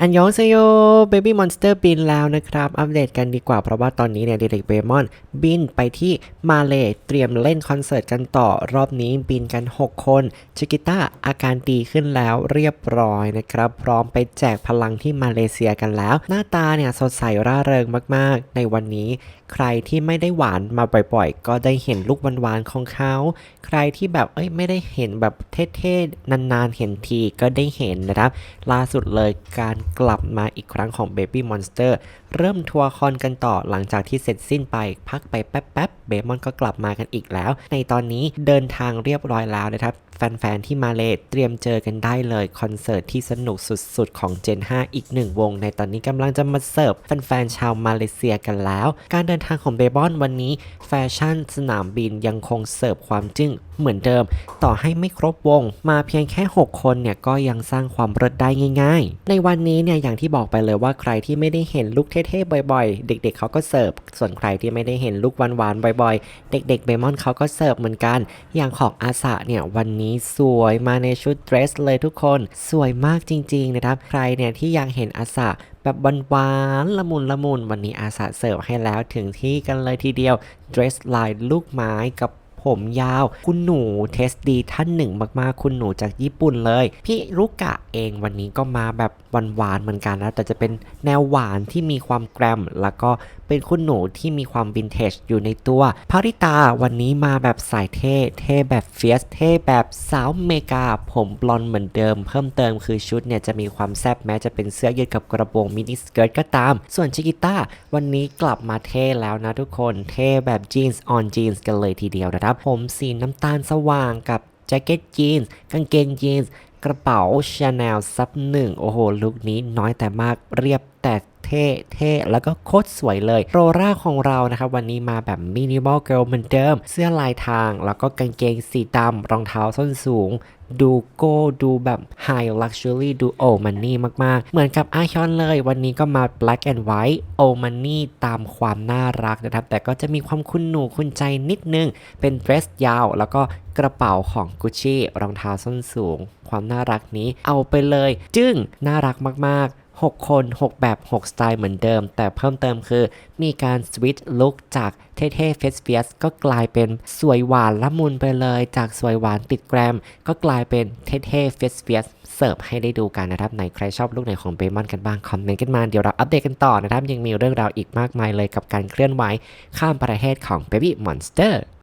อันยองเซโยเบบี้มอนสเตอร์บินแล้วนะครับ อัปเดตกันดีกว่า เพราะว่าตอนนี้เนี่ยเด็กเบมอนบินไปที่มาเลเตรียมเล่นคอนเสิร์ตกันต่อรอบนี้บินกัน 6 คน ชิกิต้าอาการดีขึ้นแล้วเรียบร้อยนะครับ พร้อมไปแจกพลังที่มาเลเซียกันแล้ว หน้าตาเนี่ยสดใสร่าเริงมากๆ ในวันนี้ ใครที่ไม่ได้หวานมาบ่อยๆ ก็ได้เห็นลูกหวานๆของเขา ใครที่แบบเอ้ยไม่ได้เห็นแบบเท่ๆนานๆเห็นทีก็ได้เห็นนะครับ ล่าสุดเลยการกลับมาอีกครั้งของ Baby Monster เริ่มทัวร์คอนกันต่อหลังจากที่เสร็จสิ้นไป พักไปแป๊บๆเบมอนก็กลับมากันอีกแล้ว ในตอนนี้เดินทางเรียบร้อยแล้วนะครับแฟนๆ ที่มาเลเตรียมเจอกันได้เลยคอนเสิร์ตที่สนุกสุดๆ ของ Gen 5 อีกหนึ่งวง ในตอนนี้กำลังจะมาเสิร์ฟแฟนๆ ชาวมาเลเซียกันแล้ว การเดินทางของเบบอนวันนี้ แฟชั่นสนามบินยังคงเสิร์ฟความจึ้ง เหมือนเดิม ต่อให้ไม่ครบวง มาเพียงแค่ 6 คนเนี่ยก็ยังสร้างความเริดได้ง่ายๆ ในวันนี้เนี่ยอย่างที่บอกไปเลยว่าใครที่ไม่ได้เห็นลุคเท่ๆบ่อยๆ เด็กๆเขาก็เสิร์ฟ ส่วนใครที่ไม่ได้เห็นลุคหวานๆบ่อยๆ เด็กๆเบมอนเขาก็เสิร์ฟเหมือนกัน อย่างของอาสะเนี่ยวันนี้สวยมาในชุดเดรสเลยทุกคน สวยมากจริงๆนะครับ ใครเนี่ยที่อยากเห็นอาสะแบบหวานๆละมุนละมุนวันนี้อาสะเสิร์ฟให้แล้วถึงที่กันเลยทีเดียว เดรสลายลูกไม้กับ ผมยาว คุณหนูเทสดีท่านหนึ่งมากๆ คุณหนูจากญี่ปุ่นเลย พี่รุกะเองวันนี้ก็มาแบบหวานๆเหมือนกันนะแต่จะเป็นแนวหวานที่มีความแกรม แล้วก็เป็นคุณหนูที่มีความวินเทจอยู่ในตัวภาริตาวันนี้มาแบบสายเท่ เท่แบบเฟียสเท่แบบสาวเมกา ผมบลอนเหมือนเดิม เพิ่มเติมคือชุดเนี่ยจะมีความแซ่บแม้จะเป็นเสื้อยืดกับกระโปรงมินิสเกิร์ตก็ตาม ส่วนชิกิต้าวันนี้กลับมาเท่แล้วนะทุกคน เท่แบบจีนส์ออนจีนส์กันเลยทีเดียวนะครับผมสีน้ำตาลสว่างกับแจ็คเก็ตจีนส์กางเกงจีนส์กระเป๋าชาแนลซับหนึ่งโอ้โหลุคนี้น้อยแต่มากเรียบแต่ เท่เท่แล้วก็โคตรสวยเลยโรราของเรานะครับวันนี้มาแบบมินิมอลเกิลเหมือนเดิม เสื้อลายทาง แล้วก็กางเกงสีดำรองเท้าส้นสูงดูโก้ดูแบบไฮลักชัวรี่ดูโอมันนี่มาก ๆ เหมือนกับอาชอนเลย วันนี้ก็มา black and white โอมันนี่ตามความน่ารักนะครับ แต่ก็จะมีความคุณหนูคุณใจนิดนึง เป็นเดรสยาว แล้วก็กระเป๋าของกุชชี่รองเท้าส้นสูง ความน่ารักนี้เอาไปเลย จึ้งน่ารักมาก ๆ 6 คน 6 แบบ 6 สไตล์เหมือนเดิม แต่เพิ่มเติมคือ มีการสวิตช์ลุคจากเท่ๆเฟสเฟียสก็กลายเป็นสวยหวานละมุนไปเลย จากสวยหวานติดแกรม ก็กลายเป็นเท่ๆเฟสเฟียสเสิร์ฟให้ได้ดูกันนะครับไหนใครชอบลุคไหนของเบมอนกันบ้างคอมเมนต์กันมาเดี๋ยวเราอัปเดตกันต่อนะครับ ยังมีเรื่องราวอีกมากมายเลยกับการเคลื่อนไหวข้ามประเทศของ Baby Monster